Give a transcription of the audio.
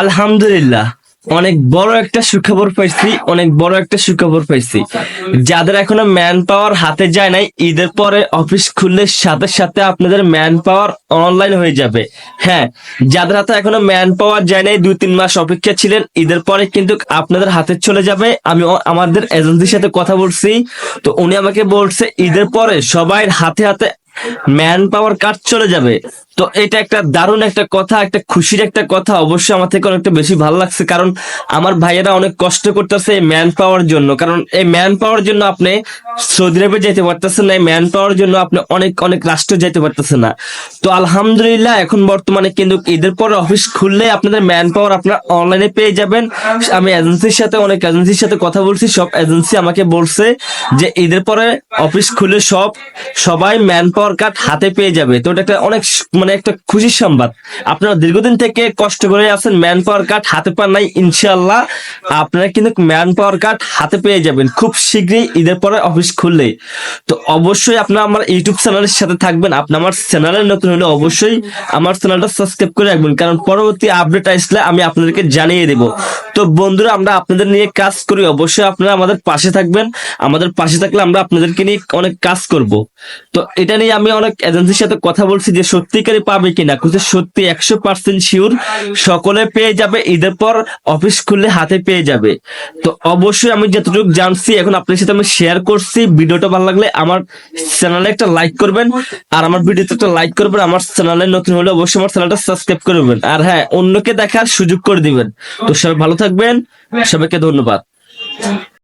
আলহামদুলিল্লাহ, অনেক বড় একটা সুখবর পাইছি, অনেক বড় একটা সুখবর পাইছি। যাদের এখনও ম্যান পাওয়ার হাতে যায় নাই, ঈদের পরে অফিস খুললে সাথে সাথে আপনাদের ম্যান পাওয়ার অনলাইন হয়ে যাবে। হ্যাঁ যাদের হাতে এখনও ম্যান পাওয়ার যায় নাই, দুই তিন মাস অপেক্ষা ছিলেন, ঈদের পরে কিন্তু আপনাদের হাতে চলে যাবে। আমি আমাদের এজেন্সির সাথে কথা বলছি, তো উনি আমাকে বলছে, ঈদের পরে সবাই হাতে হাতে ম্যান পাওয়ার কার্ড চলে যাবে। তো এটা একটা দারুণ একটা কথা, একটা খুশির একটা কথা। অবশ্যই আমার থেকে অনেকটা বেশি ভালো লাগছে, কারণ আমার ভাইয়েরা অনেক কষ্ট করতেছে এই ম্যান পাওয়ার জন্য। কারণ এই ম্যান পাওয়ার জন্য আপনি সৌদি আরবে যেতে পারতেছেন না, এই ম্যান পাওয়ার জন্য আপনি অনেক অনেক রাষ্ট্র যেতে পারতেছেন না। তো আলহামদুলিল্লাহ, এখন বর্তমানে কিন্তু ঈদের পরে অফিস খুললে আপনাদের ম্যান পাওয়ার আপনার অনলাইনে পেয়ে যাবেন। আমি এজেন্সির সাথে, অনেক এজেন্সির সাথে কথা বলছি, সব এজেন্সি আমাকে বলছে যে ঈদের পরে অফিস খুলে সব, সবাই ম্যান পাওয়ার কার্ড হাতে পেয়ে যাবে। তো এটা একটা অনেক স- মানে একটা খুশির সংবাদ। আপনারা দীর্ঘদিন থেকে কষ্ট করে আছেন ম্যান পাওয়ার কার্ড হাতে পান নাই ইনশাল্লাহ আপনারা কিন্তু ম্যান পাওয়ার কার্ড হাতে পেয়ে যাবেন, খুব শীঘ্রই ঈদের পরে অফিস খুললে। তো অবশ্যই আপনারা আমার ইউটিউব চ্যানেলের সাথে থাকবেন। আপনি আমার চ্যানেলে নতুন হলে অবশ্যই আমার চ্যানেলটা সাবস্ক্রাইব করে রাখবেন, কারণ পরবর্তী আপডেট আসলে আমি আপনাদেরকে জানিয়ে দেব। তো বন্ধুরা, আমরা আপনাদের নিয়ে কাজ করি। অবশ্যই আপনারা আমাদের পাশে থাকবেন। আমাদের পাশে থাকলে আমরা আপনাদেরকে নিয়ে অনেক কাজ করব। তো এটা নিয়ে আমি অনেক এজেন্সির সাথে কথা বলছি যে সত্যিকারই পাবে কিনা কিন্তু সত্যি একশো পার্সেন্ট শিওর সকলে পেয়ে যাবে, ঈদের পর অফিস খুললে হাতে পেয়ে যাবে। তো অবশ্যই আমি যতটুকু জানছি, এখন আপনার সাথে আমি শেয়ার করছি। ভিডিওটা ভালো লাগলে আমার চ্যানেলে একটা লাইক করবেন, আর আমার ভিডিওতে একটা লাইক করবেন, আমার চ্যানেলে নতুন হলে অবশ্যই আমার চ্যানেলটা সাবস্ক্রাইব করবেন আর হ্যাঁ অন্যকে দেখার সুযোগ করে দিবেন। তো সবাই ভালো থাকবেন, সবাইকে ধন্যবাদ।